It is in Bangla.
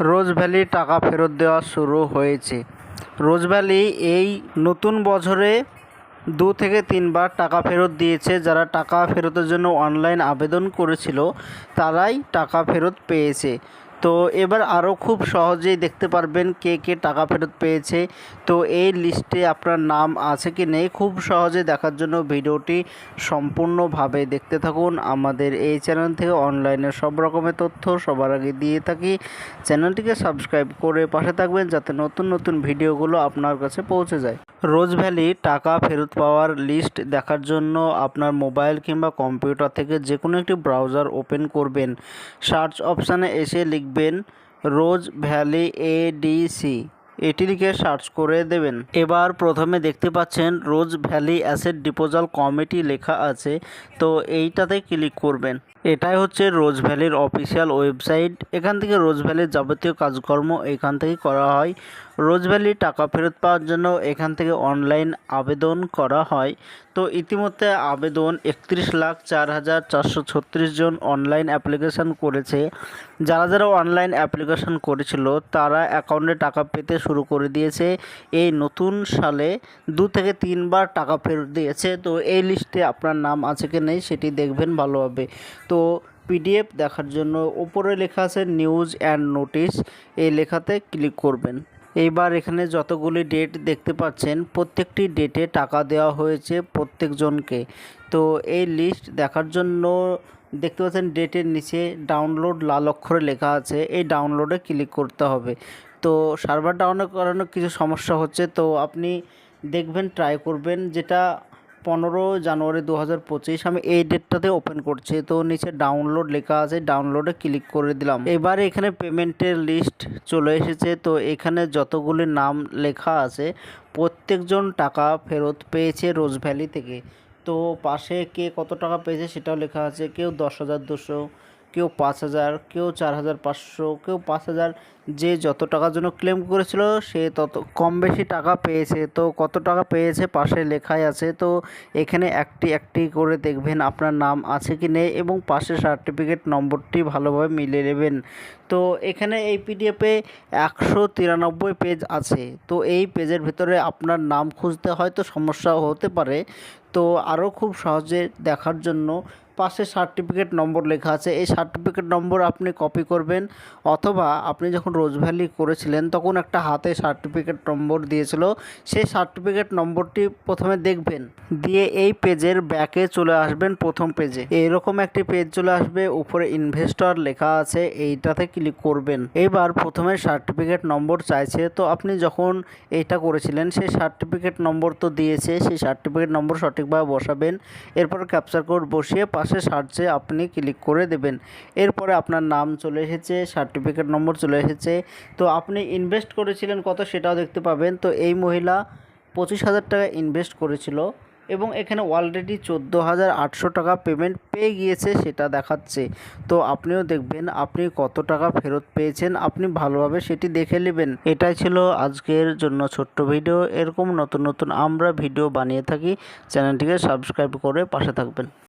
রোজ ভ্যালি টাকা ফেরত দেওয়া শুরু হয়েছে। রোজ ভ্যালি এই নতুন বছরে দু থেকে তিনবার টাকা ফেরত দিয়েছে। যারা টাকা ফেরতের জন্য অনলাইন আবেদন করেছিল, তারাই টাকা ফেরত পেয়েছে। তো এবার আরও খুব সহজেই দেখতে পারবেন কে কে টাকা ফেরত পেয়েছে। তো এই লিস্টে আপনার নাম আছে কি নেই, খুব সহজে দেখার জন্য ভিডিওটি সম্পূর্ণভাবে দেখতে থাকুন। আমাদের এই চ্যানেল থেকে অনলাইনে সব রকমের তথ্য সবার আগে দিয়ে থাকি। চ্যানেলটিকে সাবস্ক্রাইব করে পাশে থাকবেন যাতে নতুন নতুন ভিডিওগুলো আপনার কাছে পৌঁছে যায়। রোজ ভ্যালি টাকা ফেরত পাওয়ার লিস্ট দেখার জন্য আপনার মোবাইল কিংবা কম্পিউটার থেকে যে কোনো একটি ব্রাউজার ওপেন করবেন। সার্চ অপশানে এসে লিখবেন, রোজ ভ্যালি এডিসি। এটি লিখে সার্চ করে দেবেন। এবার প্রথমে দেখতে পাচ্ছেন Rose Valley asset disposal committee লেখা আছে, তো এইটাতে ক্লিক করবেন। এটাই হচ্ছে রোজ ভ্যালির অফিসিয়াল ওয়েবসাইট। এখান থেকে রোজ ভ্যালির যাবতীয় কাজকর্ম এখান থেকে করা হয়। রোজ ভ্যালি টাকা ফেরত পাওয়ার জন্য এখান থেকে অনলাইন আবেদন করা হয়। তো ইতিমধ্যে আবেদন একত্রিশ লাখ চার হাজার চারশো ছত্রিশ জন অনলাইন অ্যাপ্লিকেশান করেছে। যারা যারা অনলাইন অ্যাপ্লিকেশান করেছিল, তারা অ্যাকাউন্টে টাকা পেতে শুরু করে দিয়েছে। এই নতুন সালে দু থেকে তিনবার টাকা ফেরত দিয়েছে। তো এই লিস্টে আপনার নাম আছে কি নেই সেটি দেখবেন ভালোভাবে। তো পিডিএফ দেখার জন্য ওপরে লেখা আছে নিউজ অ্যান্ড নোটিশ এই লেখাতে ক্লিক করবেন। এইবার এখানে যতগুলি ডেট দেখতে পাচ্ছেন, প্রত্যেকটি ডেটে টাকা দেওয়া হয়েছে প্রত্যেকজনকে। তো এই লিস্ট দেখার জন্য দেখতে পাচ্ছেন ডেটের নিচে ডাউনলোড লাল অক্ষরে লেখা আছে, এই ডাউনলোডে ক্লিক করতে হবে। তো সার্ভার ডাউনের করানোর কিছু সমস্যা হচ্ছে, তো আপনি দেখবেন ট্রাই করবেন, যেটা পনেরো জানুয়ারি দু হাজার পঁচিশ আমি এই ডেটটাতে ওপেন করছি। তো নিচে ডাউনলোড লেখা আছে ডাউনলোডে ক্লিক করে দিলাম। এবার এখানে পেমেন্টের লিস্ট চলে এসেছে। তো এখানে যতগুলি নাম লেখা আছে, প্রত্যেকজন টাকা ফেরত পেয়েছে রোজ ভ্যালি থেকে। তো পাশে কে কত টাকা পেয়েছে সেটাও লেখা আছে। কেউ দশ হাজার দুশো কেউ পাঁচ হাজার, কেউ চার হাজার পাঁচশো, কেউ পাঁচ হাজার, যে যত টাকার জন্য ক্লেম করেছিল সে তত কম বেশি টাকা পেয়েছে। তো কত টাকা পেয়েছে পাশে লেখাই আছে। তো এখানে একটি একটি করে দেখবেন আপনার নাম আছে কি নেই এবং পাশে সার্টিফিকেট নম্বরটি ভালোভাবে মিলিয়ে নেবেন। তো এখানে এই পিডিএফে একশো তিরানব্বই পেজ আছে। তো এই পেজের ভিতরে আপনার নাম খুঁজতে হয়তো সমস্যা হতে পারে। তো আরও খুব সহজে দেখার জন্য পাশে সার্টিফিকেট নম্বর লেখা আছে। এই সার্টিফিকেট নম্বর আপনি কপি করবেন, অথবা আপনি যখন রোজ ভ্যালি করেছিলেন, তখন একটা হাতে সার্টিফিকেট নম্বর দিয়েছিল। সেই সার্টিফিকেট নম্বরটি প্রথমে দেখবেন, দিয়ে এই পেজের ব্যাকে চলে আসবেন প্রথম পেজে। এইরকম একটি পেজ চলে আসবে, উপরে ইনভেস্টর লেখা আছে, এইটাতে ক্লিক করবেন। এবার প্রথমে সার্টিফিকেট নম্বর চাইছে, তো আপনি যখন এইটা করেছিলেন, সেই সার্টিফিকেট নম্বর তো দিয়েছে, সেই সার্টিফিকেট নম্বর সঠিকভাবে বসাবেন। এরপর ক্যাপচার কোড বসিয়ে পাশে সার্চে আপনি ক্লিক করে দেবেন। এরপরে আপনার নাম চলে এসেছে সার্টিফিকেট নম্বর চলে এসেছে। তো আপনি ইনভেস্ট করেছিলেন কত সেটাও দেখতে পাবেন। তো এই মহিলা পঁচিশ হাজার টাকা ইনভেস্ট করেছিল। এবং এখানে অলরেডি চোদ্দ হাজার আটশো টাকা পেমেন্ট পেয়ে গিয়েছে সেটা দেখাচ্ছে। তো আপনিও দেখবেন আপনি কত টাকা ফেরত পেয়েছেন, আপনি ভালোভাবে সেটি দেখে নেবেন। এটাই ছিল আজকের জন্য ছোট্ট ভিডিও এরকম নতুন নতুন আমরা ভিডিও বানিয়ে থাকি, চ্যানেলটিকে সাবস্ক্রাইব করে পাশে থাকবেন।